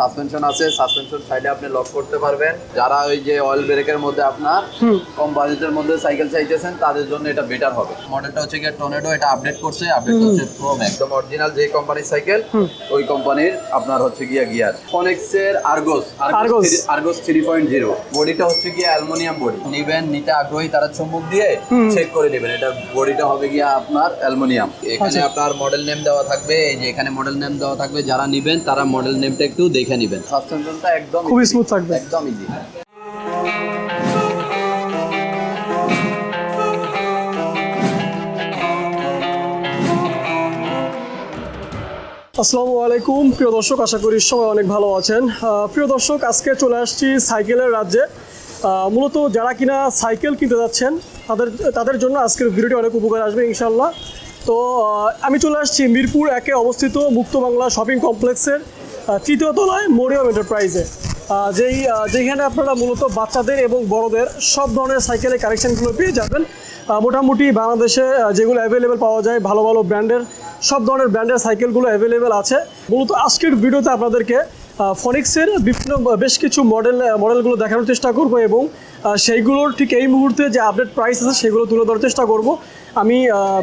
Suspension আছে suspension সাইডে আপনি লক করতে পারবেন। যারা ওই যে অয়েল ব্রেকের মধ্যে আপনার কম বাজেটের মধ্যে সাইকেল চাইতেছেন তাদের জন্য এটা বেটার হবে। মডেলটা হচ্ছে গিয়ে টর্নেডো এটা আপডেট করছে আপডেট করছে প্রো একদম অরিজিনাল যে কোম্পানির সাইকেল ওই কোম্পানির আপনার হচ্ছে গিয়া গিয়ার ফনেক্সের Argos Argos। Argos three point zero বডিটা হচ্ছে গিয়ে অ্যালুমিনিয়াম বডি নিবেন নিতে আগ্রহী তারা চুম্বক দিয়ে চেক করে নেবেন। এটা বডিটা হবে গিয়া আপনার অ্যালুমিনিয়াম এখানে আপনার মডেল নেম দেওয়া থাকবে এই যে এখানে মডেল নেম দেওয়া থাকবে। যারা নিবেন তারা মডেল নেমটা একটু দেখে নেবেন। সাসপেনশনটা একদম খুবই easy, smooth থাকবে। একদম ইজি আসসালামু আলাইকুম প্রিয় দর্শক আশা করি সবাই অনেক ভালো আছেন। প্রিয় দর্শক আজকে চলে আসছি সাইকেলের রাজ্যে। মূলত যারা কিনা সাইকেল কিনতে যাচ্ছেন তাদের তাদের জন্য আজকের ভিডিওটি অনেক উপকার আসবে ইনশাল্লাহ তো আমি চলে আসছি মিরপুর একে অবস্থিত মুক্ত বাংলা শপিং কমপ্লেক্সের তৃতীয় তলায় মরিয়ম এন্টারপ্রাইজে যেই যেখানে আপনারা মূলত বাচ্চাদের এবং বড়দের সব ধরনের সাইকেলের কালেকশানগুলো পেয়ে যাবেন। মোটামুটি বাংলাদেশে যেগুলো অ্যাভেলেবেল পাওয়া যায়, ভালো ভালো ব্র্যান্ডের, সব ধরনের ব্র্যান্ডের সাইকেলগুলো অ্যাভেলেবেল আছে। মূলত আজকের ভিডিওতে আপনাদেরকে ফনিক্সের বিভিন্ন বেশ কিছু মডেল মডেলগুলো দেখানোর চেষ্টা করব এবং সেইগুলোর ঠিক এই মুহূর্তে যে আপডেট প্রাইস আছে সেগুলো তুলে ধরার চেষ্টা করব। আমি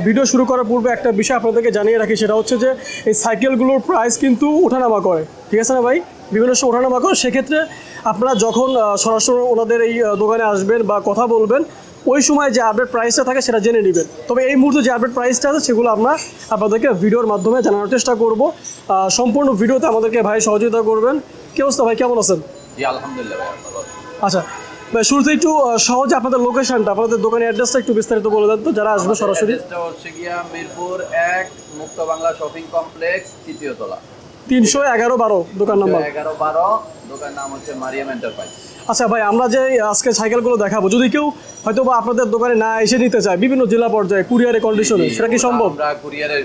ভিডিও শুরু করার পূর্বে একটা বিষয় আপনাদেরকে জানিয়ে রাখি, সেটা হচ্ছে যে এই সাইকেলগুলোর প্রাইস কিন্তু ওঠানামা করে। ঠিক আছে না ভাই? বিভিন্ন সময় ওঠানামা করে। সেক্ষেত্রে আপনারা যখন সরাসরি ওনাদের এই দোকানে আসবেন বা কথা বলবেন ওই সময় যে আপডেট প্রাইসটা থাকে সেটা জেনে নেবেন। তবে এই মুহূর্তে যে আপডেট প্রাইসটা আছে সেগুলো আমরা আপনাদেরকে ভিডিওর মাধ্যমে জানানোর চেষ্টা করব। সম্পূর্ণ ভিডিওতে আমাদেরকে ভাই সহযোগিতা করবেন। কি অবস্থা ভাই? কেমন আছেন? আলহামদুলিল্লাহ। আচ্ছা ভাই শুরুতে একটু সহজে আপনাদের লোকেশনটা আপনাদের দোকানের অ্যাড্রেসটা একটু বিস্তারিত বলে দেন তো যারা আসবে সরাসরি। হচ্ছে গিয়া মিরপুর এক মুক্ত বাংলা শপিং কমপ্লেক্স তৃতীয় তলা। তিনশো এগারো বারো দোকান নাম্বার। এগারো বারো দোকান নাম হচ্ছে মারিয়াম এন্টারপ্রাইজ আচ্ছা ভাই আমরা যে আজকে সাইকেলগুলো দেখাবো যদি কেউ হয়তো বা আপনাদের দোকানে না এসে নিতে চায় বিভিন্ন জেলা পর্যায়ে কুরিয়ারে কন্ডিশনে সেটা কি সম্ভব? আমরা কুরিয়ারে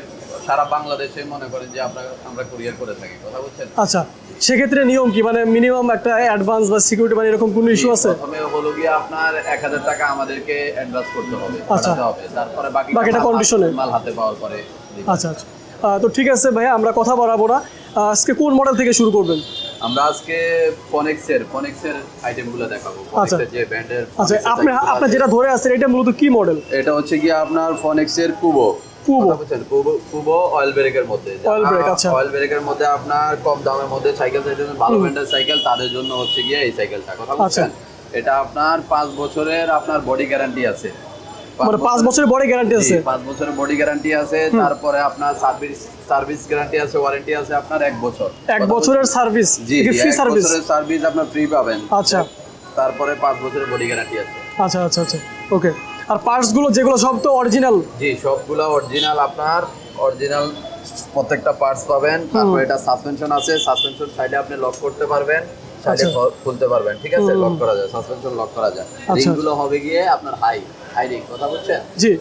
সারা বাংলাদেশে মনে করেন যে আমরা আমরা কুরিয়ার করে থাকি কথা বলছেন আচ্ছা সেক্ষেত্রে নিয়ম কি? মানে মিনিমাম একটা অ্যাডভান্স বা সিকিউরিটি মানে এরকম কোনো ইস্যু আছে? প্রথমে হলো গিয়ে আপনার এক হাজার টাকা আমাদেরকে অ্যাডভান্স করতে হবে আচ্ছা। হবে তারপরে বাকি বাকিটা এ? মাল হাতে পাওয়ার পরে আচ্ছা আচ্ছা। তো ঠিক আছে ভাই আমরা কথা বাড়াবো না। আজকে কোন মডেল থেকে শুরু করবেন? আমরা আজকে ফনেক্সের ফনেক্সের আইটেমগুলো দেখাবো। আচ্ছা। ফনেক্সের যে ব্র্যান্ডের আচ্ছা আপনি আপনি যেটা ধরে আছেন এটা মূলত কি মডেল এটা হচ্ছে গিয়ে আপনার ফনেক্সের কুবো কুবো। কুবো কুবো অয়েল ব্রেকের মধ্যে। Oil brake, আচ্ছা। অয়েল ব্রেকের মধ্যে আপনার কম দামের মধ্যে সাইকেল চাইতেছেন ভালো ব্র্যান্ডের সাইকেল তাদের জন্য হচ্ছে গিয়ে এই সাইকেলটা কথা আচ্ছা। বলছেন? এটা আপনার পাঁচ বছরের আপনার বডি গ্যারান্টি আছে। মানে পাঁচ বছরের বড় গ্যারান্টি আছে। পাঁচ বছরের বডি গ্যারান্টি আছে তারপরে আপনার সার্ভিস সার্ভিস গ্যারান্টি আছে ওয়ারেন্টি আছে আপনার এক বছর। এক বছরের সার্ভিস জি ফ্রি সার্ভিস সার্ভিস আপনার ফ্রি পাবেন। আচ্ছা। তারপরে পাঁচ বছরের বডি গ্যারান্টি আছে। আচ্ছা আচ্ছা আচ্ছা। ওকে আর পার্টসগুলো যেগুলো সব তো অরিজিনাল জি সবগুলো অরিজিনাল আপনার। অরিজিনাল প্রত্যেকটা পার্টস পাবেন। তারপর এটা সাসপেনশন আছে। সাসপেনশন সাইডে আপনি লক করতে পারবেন। সাইডে আচ্ছা। খুলতে পারবেন ঠিক আছে? লক করা যায় সাসপেনশন লক করা যায়। আচ্ছা। রিংগুলো হবে গিয়ে আপনার হাই হাই রিং কথা জি।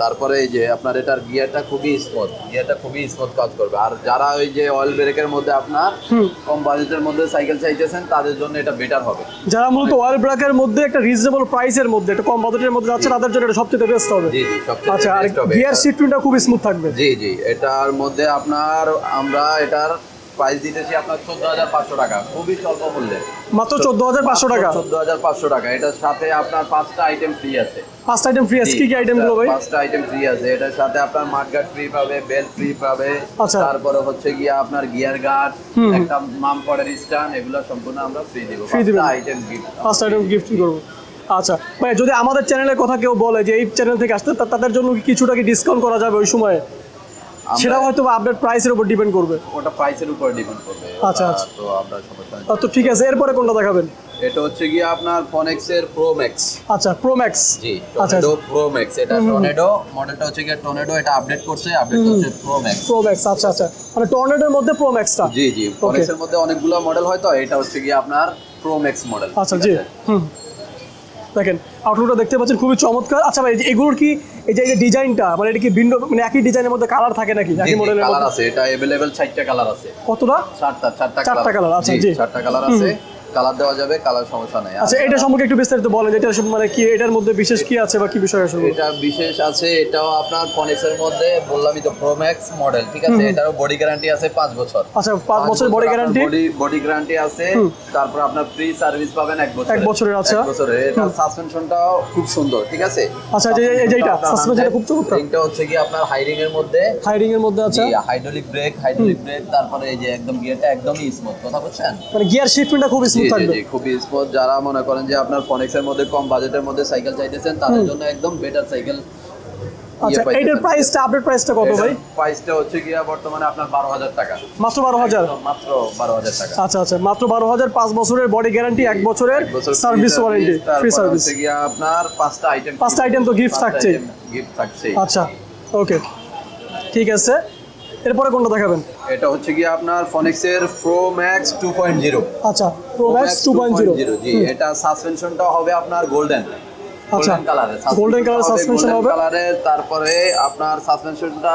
তারপরে এই যে আপনার এটার গিয়ারটা খুবই স্মুথ গিয়ারটা খুবই স্মুথ কাজ করবে। আর যারা ওই যে অয়েল ব্রেকের মধ্যে আপনার কম বাজেটের মধ্যে সাইকেল চাইতেছেন তাদের জন্য এটা বেটার হবে। যারা মূলত অয়েল ব্র্যাকের মধ্যে একটা রিজনেবল প্রাইসের মধ্যে একটা কম বাজেটের মধ্যে যাচ্ছে তাদের জন্য এটা সবচেয়ে বেস্ট হবে। জি জি সবচেয়ে আচ্ছা আর গিয়ার শিফটিংটা খুব স্মুথ থাকবে। জি জি এটার মধ্যে আপনার আমরা এটার প্রাইস দিতেছি আপনার চোদ্দ হাজার পাঁচশো টাকা। খুবই স্বল্প মূল্যে। মাত্র চোদ্দ হাজার পাঁচশো টাকা? চোদ্দ হাজার পাঁচশো টাকা। এটার সাথে আপনার পাঁচটা আইটেম ফ্রি আছে। পাঁচটা আইটেম ফ্রি আছে। কি কি আইটেমগুলো ভাই? পাঁচটা আইটেম ফ্রি আছে। এটার সাথে আপনার মাঠগার্ড ফ্রি পাবে বেল্ট ফ্রি পাবে। আচ্ছা। তারপরে হচ্ছে গিয়ে আপনার গিয়ার গার্ড একটা মাম পডের স্ট্যান্ড এগুলো সম্পূর্ণ আমরা ফ্রি দিব। পাঁচটা item gift first item gift করব। আচ্ছা ভাই যদি আমাদের চ্যানেলের কথা কেউ বলে যে এই চ্যানেল থেকে আসতে তাদের জন্য কি কিছুটা কি ডিসকাউন্ট করা যাবে ওই সময়ে? সেটাও হয়তো আপডেট প্রাইসের উপর ডিপেন্ড করবে। ওটা প্রাইসের উপর ডিপেন্ড করবে। আচ্ছা, আচ্ছা। তো আমরা সমস্যা তো ঠিক আছে এরপরে কোনটা দেখাবেন? এটা হচ্ছে গিয়ে আপনার ফনেক্সের প্রো ম্যাক্স আচ্ছা প্রো ম্যাক্স জি আচ্ছা প্রো ম্যাক্স এটা টর্নেডো মডেলটা হচ্ছে গিয়ে টর্নেডো এটা আপডেট করছে আপডেট করছে প্রো ম্যাক্স প্রো ম্যাক্স আচ্ছা আচ্ছা। মানে টর্নেডোর মধ্যে প্রো ম্যাক্সটা জি জি ফনেক্সের মধ্যে অনেকগুলো মডেল হয় তো এটা হচ্ছে গিয়ে আপনার প্রো ম্যাক্স মডেল আচ্ছা জি হুম। দেখেন আউটলুকটা দেখতে পাচ্ছেন খুবই চমৎকার। আচ্ছা ভাই এগুলোর কি এই যে এই যে ডিজাইনটা মানে এটা কি ভিন্ন মানে একই ডিজাইনের মধ্যে কালার থাকে নাকি একই মডেলের কালার মধ্যে আছে এটা अवेलेबल চারটা কালার আছে কতটা চারটা চারটা চারটা colour, আচ্ছা, জি। চারটা কালার আছে কালার দেওয়া যাবে কালার সমস্যা নেই। আচ্ছা এটা সম্পর্কে একটু বিস্তারিত বলেন এটা মানে কি এটার মধ্যে বিশেষ কি আছে বা কি বিষয় আসলে এটা বিশেষ আছে এটাও আপনার ফনিক্স এর মধ্যে বললামই তো প্রো ম্যাক্স মডেল ঠিক আছে? এটারও বডি গ্যারান্টি আছে পাঁচ বছর। আচ্ছা পাঁচ বছর body guarantee body body guarantee আছে তারপর আপনার ফ্রি সার্ভিস পাবেন এক বছর। এক বছরের, আচ্ছা। এক বছরের এটা সাসপেনশনটাও খুব সুন্দর ঠিক আছে? আচ্ছা, এই যে- এই যে এইটা, suspensionটা খুব চমৎকার। রিংটা হচ্ছে কি আপনার হাইরিং এর মধ্যে। হাইডিং এর মধ্যে আছে। হাইড্রোলিক ব্রেক হাইড্রোলিক ব্রেক তারপরে এই যে একদম গিয়ারটা একদমই স্মুথ কথা বুঝছেন? মানে গিয়ার শিফটিংটা খুব জি স্মুথ থাকবে। খুবই স্মুথ যারা মনে করেন যে আপনার ফনিক্স এর মধ্যে কম বাজেটের মধ্যে সাইকেল চাইতেছেন তাদের জন্য একদম বেটার সাইকেল আচ্ছা এইটার প্রাইসটা আপডেট প্রাইসটা কত ভাই? প্রাইসটা হচ্ছে গিয়া বর্তমানে আপনার বারো হাজার টাকা। মাত্র বারো হাজার? একদম মাত্র বারো হাজার টাকা। আচ্ছা আচ্ছা মাত্র বছরের বডি গ্যারান্টি এক বছরের সার্ভিস ওয়ারেন্টি ফ্রি সার্ভিস হচ্ছে গিয়া আপনার পাঁচটা আইটেম পাঁচটা তো gift থাকছেই। গিফট থাকছেই। আচ্ছা ওকে ঠিক আছে। এরপরে কোনটা দেখাবেন এটা হচ্ছে গিয়া আপনার ফনিক্স এর pro max two point zero আচ্ছা pro max two point zero জি এটা সাসপেনশনটা হবে আপনার গোল্ডেন আচ্ছা। গোল্ডেন colour suspension হবে। কালারের তারপরে আপনার সাসপেনশনটা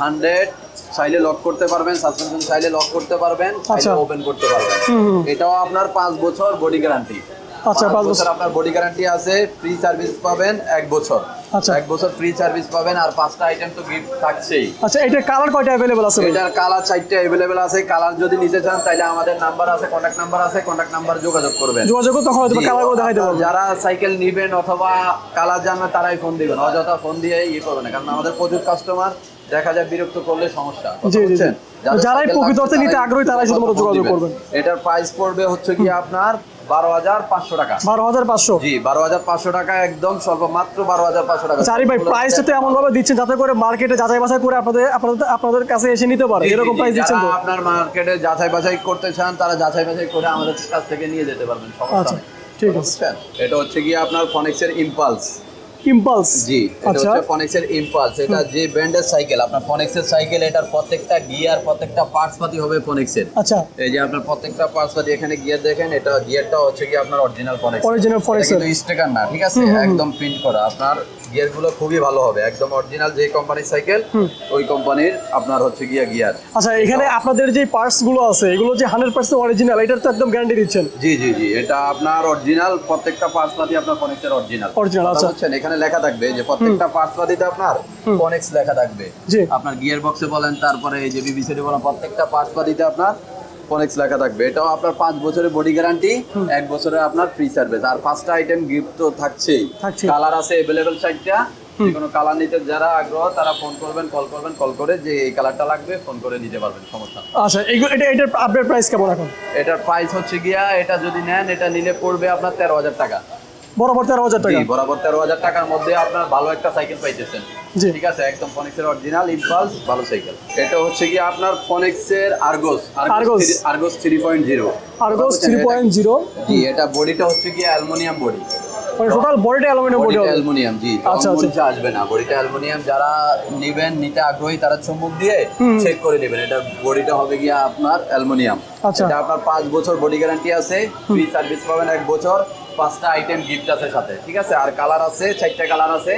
হান্ড্রেড চাইলে লক করতে পারবেন সাসপেনশন চাইলে লক করতে পারবেন আচ্ছা। চাইলে ওপেন করতে পারবেন এটাও আপনার পাঁচ বছর বডি গ্যারান্টি আচ্ছা, পাঁচ বছর। আপনার বডি গ্যারান্টি আছে ফ্রি সার্ভিস পাবেন এক বছর আচ্ছা। এক বছর ফ্রি সার্ভিস পাবেন আর পাঁচটা আইটেম তো গিফট থাকছেই। আচ্ছা এটার কালার কয়টা আছে এটার কালার চারটে আছে। কালার যদি নিতে চান তাহলে আমাদের নাম্বার আছে কন্ট্যাক্ট নাম্বার আছে। কন্ট্যাক্ট নাম্বার যোগাযোগ করবেন। যোগাযোগ তখন হয়তো দেখাইতে পারব যারা সাইকেল নিবেন অথবা কালার জানবেন তারাই ফোন দিবেন। অযথা ফোন দিয়ে ইয়ে করবেন না কারণ আমাদের প্রচুর কাস্টমার দেখা যায় বিরক্ত করলে সমস্যা? যারাই প্রকৃত অর্থে নিতে আগ্রহী তারাই শুধুমাত্র যোগাযোগ করবেন। এটার প্রাইস পড়বে হচ্ছে কি আপনার বারো হাজার পাঁচশো টাকা। বারো হাজার পাঁচশো? জি বারো হাজার পাঁচশো টাকা একদম স্বল্প মাত্র বারো হাজার পাঁচশো টাকা। আরিফ ভাই প্রাইসটা তো এমন ভাবে দিচ্ছেন যাতে করে মার্কেটে যাচাই বাছাই করে আপনাদের আপনাদের আপনাদের কাছে এসে নিতে পারে। এরকম প্রাইস দিচ্ছেন তো? আপনার মার্কেটে যাচাই বাছাই করতে চান তারা যাচাই বাছাই করে আমাদের কাছ থেকে নিয়ে যেতে পারবেন সমস্যা আচ্ছা ঠিক আছে। এটা হচ্ছে গিয়ে আপনার ফনিক্সের ইম্পালস ইম্পালস জি আচ্ছা। ফনিক্সের ইম্পালস এটা যে ব্র্যান্ডের সাইকেল আপনার ফনিক্সের সাইকেল এটার প্রত্যেকটা গিয়ার প্রত্যেকটা পার্টস পাতি হবে ফনিক্সের আচ্ছা। এই যে আপনার প্রত্যেকটা পার্টস পাতি এখানে গিয়ার দেখেন এটা গিয়ারটা হচ্ছে কি আপনার অরিজিনাল ফনিক্স অরিজিনাল ফরেক্সের কিন্তু স্টিকার না ঠিক আছে? একদম প্রিন্ট করা। আপনার গিয়ারগুলো খুবই ভালো হবে। একদম অরিজিনাল যে কোম্পানির সাইকেল ওই কোম্পানির আপনার হচ্ছে গিয়া গিয়ার। আচ্ছা এখানে আপনাদের যে পার্টসগুলো আছে এগুলো যে হান্ড্রেড পার্সেন্ট অরিজিনাল এটার তো একদম গ্যারান্টি দিচ্ছেন? জি জি জি এটা আপনার অরিজিনাল প্রত্যেকটা পার্টস পাতি আপনার ফনিক্সের অরিজিনাল Original, আচ্ছা। বুঝছেন? এখানে লেখা থাকবে যে প্রত্যেকটা পার্টস পাতিতে আপনার ফনিক্স লেখা থাকবে। আপনার গিয়ার বক্সে বলেন তারপরে এই যে বিবিসিডি বলেন প্রত্যেকটা পার্টস পাতিতে আপনার ফনিক্স লেখা থাকবে। এটাও আপনার পাঁচ বছরের বডি গ্যারান্টি এক বছরের আপনার ফ্রি সার্ভিস আর পাঁচটা আইটেম গিফট তো থাকছেই। কালার আছে অ্যাভেলেবেল চারটা। যে কোনো কালার নিতে যারা আগ্রহ তারা ফোন করবেন কল করবেন কল করে যে এই কালারটা লাগবে ফোন করে নিতে পারবেন সমস্যা আচ্ছা এটা এটার আপডেট প্রাইস কেমন এখন? এটার প্রাইস হচ্ছে গিয়া এটা যদি নেন এটা নিলে পড়বে আপনার তেরো হাজার টাকা। বরাবর তেরো হাজার টাকা। বরাবর তেরো হাজার টাকার মধ্যে আপনার ভালো একটা সাইকেল পাইতেছেন। ঠিক আছে একদম ফনিক্সের অরিজিনাল ইম্পালস ভালো সাইকেল। এটা হচ্ছে কি আপনার ফনিক্সের Argos Argos। Argos three point zero Argos three point zero জি এটা বডিটা হচ্ছে কি অ্যালুমিনিয়াম বডি মানে টোটাল বডিটা অ্যালুমিনিয়াম বডি অ্যালুমিনিয়াম জি। আচ্ছা, আচ্ছা। আসবে না। বডিটা অ্যালুমিনিয়াম যারা নেবেন নিতে আগ্রহী তারা চুম্বক দিয়ে চেক করে নেবেন। এটা বডিটা হবে গিয়া আপনার অ্যালুমিনিয়াম আচ্ছা। এটা আপনার পাঁচ বছর বডি গ্যারান্টি আছে। ফ্রি সার্ভিস পাবেন এক বছর। পাঁচটা আইটেম গিফট আছে সাথে ঠিক আছে? আর কালার আছে চারটা কালার আছে।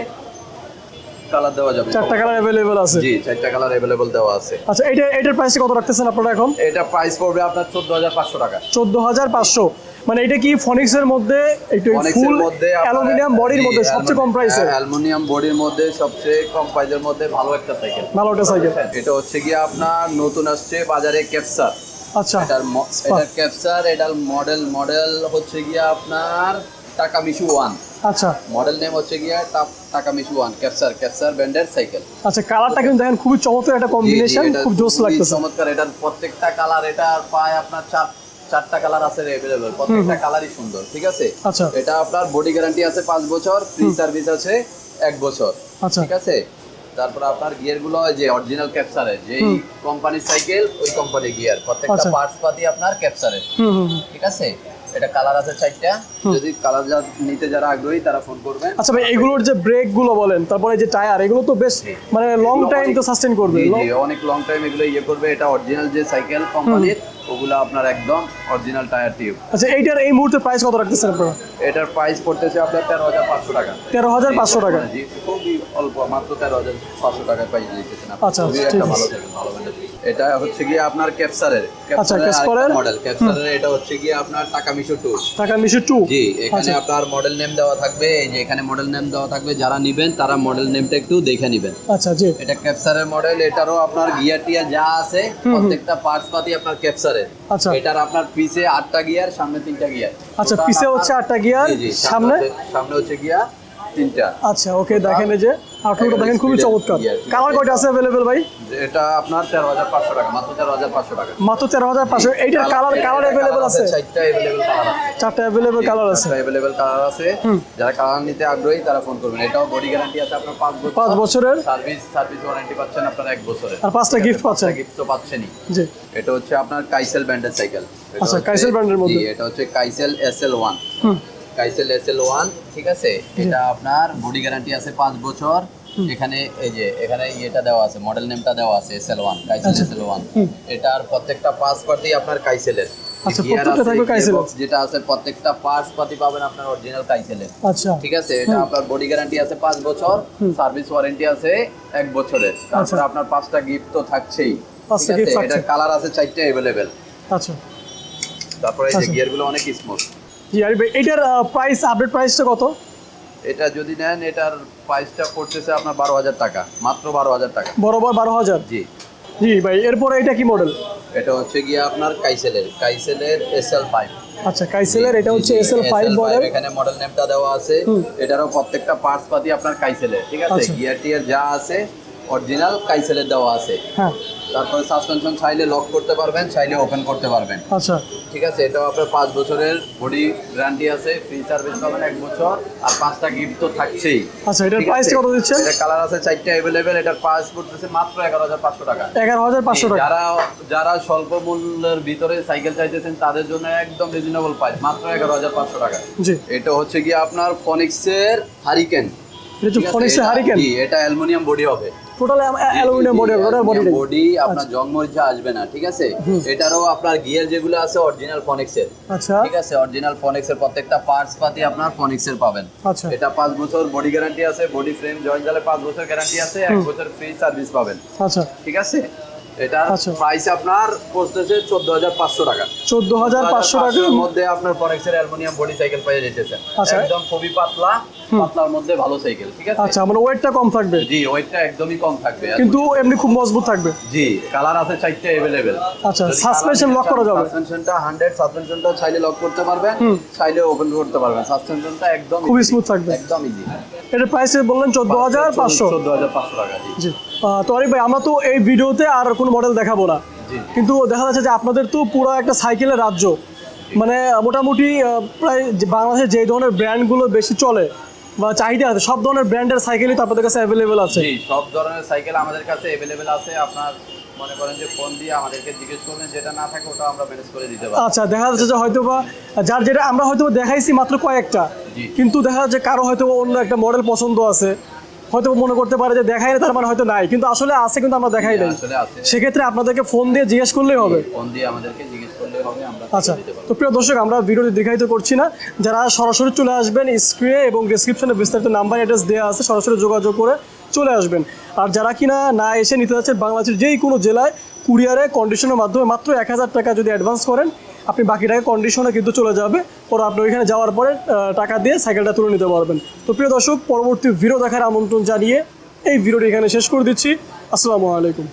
কালার দেওয়া যাবে। চারটা কালার অ্যাভেলেবল আছে। জি চারটা কালার অ্যাভেলেবল দেওয়া আছে। আচ্ছা এটা এটার প্রাইস কত রাখতেছেন আপনারা এখন? এটা প্রাইস পড়বে আপনার চোদ্দ হাজার পাঁচশো টাকা। চোদ্দ হাজার পাঁচশো। মানে এটা কি ফনিক্স এর মধ্যে একটু ফুল অ্যালুমিনিয়াম বডির মধ্যে সবচেয়ে কম প্রাইসে অ্যালুমিনিয়াম বডির মধ্যে সবচেয়ে কম প্রাইসের মধ্যে ভালো একটা সাইকেল ভালো একটা সাইকেল এটা হচ্ছে কি আপনার নতুন আসছে বাজারে ক্যাপসার আচ্ছা। এটার এটার ক্যাপসার এটার মডেল মডেল হচ্ছে গিয়ে আপনার টাকা মিশু ওয়ান আচ্ছা। মডেল নেম হচ্ছে গিয়ে টা- টাকা মিশু ওয়ান ক্যাপসার ক্যাপসার ব্র্যান্ডের সাইকেল আচ্ছা কালারটা কিন্তু দেখেন খুবই চমৎকার একটা কম্বিনেশন খুব জোস লাগতেছে। চমৎকার এটার প্রত্যেকটা কালার এটা পায় আপনার চার চারটা কালার আছে অ্যাভেলেবল প্রত্যেকটা কালারই সুন্দর ঠিক আছে? আচ্ছা। এটা আপনার বডি গ্যারান্টি আছে পাঁচ বছর ফ্রি সার্ভিস আছে এক বছর আচ্ছা। ঠিক আছে? তারপর আপনার গিয়ারগুলো যে অরিজিনাল ক্যাপচারের যে কোম্পানির সাইকেল ওই কোম্পানির গিয়ার প্রত্যেকটা আচ্ছা। পার্টস পাতি আপনার ক্যাপচারের। ঠিক আছে এটা কালার আছে চারটা। যদি কালার যা নিতে যারা আগ্রহী তারা ফোন করবেন আচ্ছা ভাই এগুলোর যে ব্রেকগুলো বলেন তারপরে যে টায়ার এগুলো তো বেশ মানে লং টাইম তো সাস্টেন করবে। অনেক লং টাইম এগুলো ইয়ে করবে। এটা অরিজিনাল যে সাইকেল কোম্পানির ওগুলো আপনার একদম অরিজিনাল টায়ার টিউব আচ্ছা এইটার এই মুহূর্তে প্রাইস কত রাখতেছেন আপনারা? এটার প্রাইস পড়তেছে আপনার তেরো হাজার পাঁচশো টাকা। তেরো হাজার পাঁচশো টাকা। খুবই অল্প মাত্র তেরো হাজার পাঁচশো পাই দিতেছেন আপনি। আচ্ছা, আছে। ভালো ভালো এটা হচ্ছে গিয়ে আপনার ক্যাপসারের আচ্ছা, ক্যাপসারের? মডেল ক্যাপসারের এটা হচ্ছে গিয়ে আপনার টাকা মিশো টাকা মিশু জি এখানে আচ্ছা। আপনার মডেল নেম দেওয়া থাকবে। এই যে এখানে মডেল নেম দেওয়া থাকবে। যারা নিবেন তারা মডেল নেমটা একটু দেখে নিবেন। আচ্ছা জি। এটা ক্যাপসারের মডেল এটারও আপনার গিয়ার টিয়ার যা আছে প্রত্যেকটা পার্টস পাতি আপনার ক্যাপসারের আচ্ছা। এটার আপনার পিছে আটটা গিয়ার সামনে তিনটা গিয়ার আচ্ছা পিছে হচ্ছে আটটা গিয়ার সামনে সামনে? হচ্ছে গিয়ার তিনটা। আচ্ছা ওকে দেখেন যে আউটলুকটা দেখেন খুবই চমৎকার। কালার কয়টা আছে अवेलेबल ভাই? এটা আপনার 13500 টাকা মাত্র 13500 টাকা। মাত্র 13500 এইটার কালার কালার अवेलेबल আছে চারটা अवेलेबल কালার আছে। চারটা अवेलेबल কালার আছে। চারটা কালার আছে। যারা কালার নিতে আগ্রহী তারা ফোন করবেন। এটাও বডি গ্যারান্টি আছে আপনার পাঁচ বছর। 5 বছরের? সার্ভিস সার্ভিস ওয়ারেন্টি পাচ্ছেন আপনার এক বছরের। আর পাঁচটা গিফট পাচ্ছেন? গিফট তো পাচ্ছেনই। জি। এটা হচ্ছে আপনার কাইসেল ব্র্যান্ডের সাইকেল আচ্ছা কাইসেল ব্র্যান্ডের মধ্যে? এটা হচ্ছে Kaisel S L SL one Kaisel S L one ঠিক আছে? এটা আপনার বডি গ্যারান্টি আছে পাঁচ বছর। এখানে এই যে এখানে ইয়েটা দেওয়া আছে মডেল নেমটা দেওয়া আছে S L one Kaisel S L one এটার প্রত্যেকটা পাঁচ পাতি আপনার কাইসেলের। যেটা আছে প্রত্যেকটা পার্টস পাতি পাবেন আপনার অরিজিনাল আচ্ছা। ঠিক আছে? এটা আপনার বডি গ্যারান্টি আছে পাঁচ বছর সার্ভিস ওয়ারেন্টি আছে এক বছরের। আপনার পাঁচটা গিফট তো থাকছেই। এটা কালার আছে? চারটে অ্যাভেলেবেল আচ্ছা। তারপরে এই যে গিয়ারগুলো অনেক স্মুথ জি আর ভাই এটার প্রাইস আপডেট প্রাইসটা কত? এটা যদি নেন এটার প্রাইসটা পড়তেছে আপনার বারো হাজার টাকা মাত্র বারো হাজার টাকা। বরাবর বারো হাজার? জি। জি ভাই এরপরে এটা কি মডেল এটা হচ্ছে গিয়ে আপনার কাইসেলের কাইসেলের এসএল ফাইভ আচ্ছা কাইসেলের এটা হচ্ছে এস এল ফাইভ মডেল এখানে মডেল নেমটা দেওয়া আছে। এটারও প্রত্যেকটা পার্টস পাতি আপনার কাইসেলের ঠিক আছে? আচ্ছা। গিয়ার টিয়ার যা আছে অরিজিনাল কাইসেলের দেওয়া আছে। হ্যাঁ। তারপরে সাসপেনশন চাইলে লক করতে পারবেন চাইলে ওপেন করতে পারবেন। আচ্ছা। ঠিক আছে এটাও আপনার পাঁচ বছরের বডি গ্যারান্টি আছে ফ্রি সার্ভিস পাবেন এক বছর আর পাঁচটা গিফট তো থাকছেই। আচ্ছা এটার আছে? কত দিচ্ছেন? এটা কালার আছে চারটা অ্যাভেলেবেল এটার প্রাইস পড়তেছে মাত্র এগারো হাজার পাঁচশো টাকা। এগারো হাজার পাঁচশো টাকা। যারা যারা স্বল্প মূল্যের ভিতরে সাইকেল চাইতেছেন তাদের জন্য একদম রিজনেবল প্রাইস মাত্র এগারো হাজার পাঁচশো টাকা। জি। এটা হচ্ছে কি আপনার ফনিক্সের হারিকেন এটা ফনিক্সের হারিকেন এটা অ্যালুমিনিয়াম বডি হবে। Total aluminium body total body body আপনার জং মরিচা আসবে না ঠিক আছে? এটারও আপনার গিয়ার যেগুলো আছে অরিজিনাল ফনিক্সের আচ্ছা। ঠিক আছে? অরিজিনাল ফনিক্সের প্রত্যেকটা পার্টস পাতি আপনার ফনিক্সের পাবেন। আচ্ছা। এটা পাঁচ বছর বডি গ্যারান্টি আছে বডি ফ্রেম জয়েন্ট জালে পাঁচ বছর গ্যারান্টি আছে এক বছর ফ্রি সার্ভিস পাবেন। আচ্ছা। ঠিক আছে? এটার আচ্ছা। প্রাইস আপনার পড়তেছে চোদ্দ হাজার পাঁচশো টাকা চোদ্দ হাজার পাঁচশো টাকা 14,500 এর মধ্যে আপনার ফরেক্সের অ্যালুমিনিয়াম বডি সাইকেল পেয়ে যেতেছেন আচ্ছা। একদম খুবই পাতলা পাতলার মধ্যে ভালো সাইকেল ঠিক আছে আচ্ছা মানে ওয়েটটা কম থাকবে জি ওয়েটটা একদমই কম থাকবে আর কিন্তু এমনি খুব মজবুত থাকবে জি কালার আছে চারটে अवेलेबल আচ্ছা, suspension lock করা যাবে? সাসপেনশনটা 100 সাসপেনশনটা চাইলে লক করতে পারবেন চাইলে ওপেন করতে পারবেন সাসপেনশনটা একদম খুবই easy, smooth থাকবে। একদম ইজি এটার প্রাইস বললেন চোদ্দ হাজার পাঁচশো 14500 টাকা জি জি আহ, তো আরিফ ভাই আমরা তো এই ভিডিওতে আর কোনো মডেল দেখাবো না। কিন্তু দেখা যাচ্ছে যে আপনাদের তো পুরো একটা সাইকেলের রাজ্য। মানে মোটামুটি প্রায় বাংলাদেশে যে ধরনের ব্র্যান্ডগুলো বেশি চলে বা চাহিদা আছে সব ধরনের ব্র্যান্ডের সাইকেলই তো আপনাদের কাছে অ্যাভেলেবেল আছে। সব ধরনের সাইকেল আমাদের কাছে অ্যাভেলেবেল আছে। আপনার মনে করেন যে ফোন দিয়ে আমাদেরকে জিজ্ঞেস করবেন যেটা না থাকে ওটা আমরা ম্যানেজ করে দিতে পারি আচ্ছা দেখা যাচ্ছে যে হয়তো বা যার যেটা আমরা হয়তো দেখাইছি মাত্র কয়েকটা। কিন্তু দেখা যাচ্ছে কারও হয়তো অন্য একটা মডেল পছন্দ আছে। হয়তো মনে করতে পারে যে দেখাই না তার মানে হয়তো নাই। কিন্তু আসলে আছে কিন্তু আমরা দেখাই নাই। সেক্ষেত্রে আপনাদেরকে ফোন দিয়ে জিজ্ঞেস করলেই হবে। ফোন দিয়ে আমাদেরকে জিজ্ঞেস করলে হবে আমরা আচ্ছা তো প্রিয় দর্শক আমরা ভিডিওটি দেখাইতে করছি না। যারা সরাসরি চলে আসবেন স্ক্রিনে এবং ডিসক্রিপশনে বিস্তারিত নাম্বার অ্যাড্রেস দেওয়া আছে সরাসরি যোগাযোগ করে চলে আসবেন। আর যারা কিনা না এসে নিতে যাচ্ছেন বাংলাদেশের যেই কোনো জেলায় কুরিয়ারে কন্ডিশনের মাধ্যমে মাত্র এক হাজার টাকা যদি অ্যাডভান্স করেন আপনি বাকি টাকা কন্ডিশনে কিন্তু চলে যাবে। ওরা আপনি ওইখানে যাওয়ার পরে টাকা দিয়ে সাইকেলটা তুলে নিতে পারবেন। তো প্রিয় দর্শক, পরবর্তী ভিডিও দেখার আমন্ত্রণ জানিয়ে এই ভিডিওটি এখানে শেষ করে দিচ্ছি। আসসালামু আলাইকুম।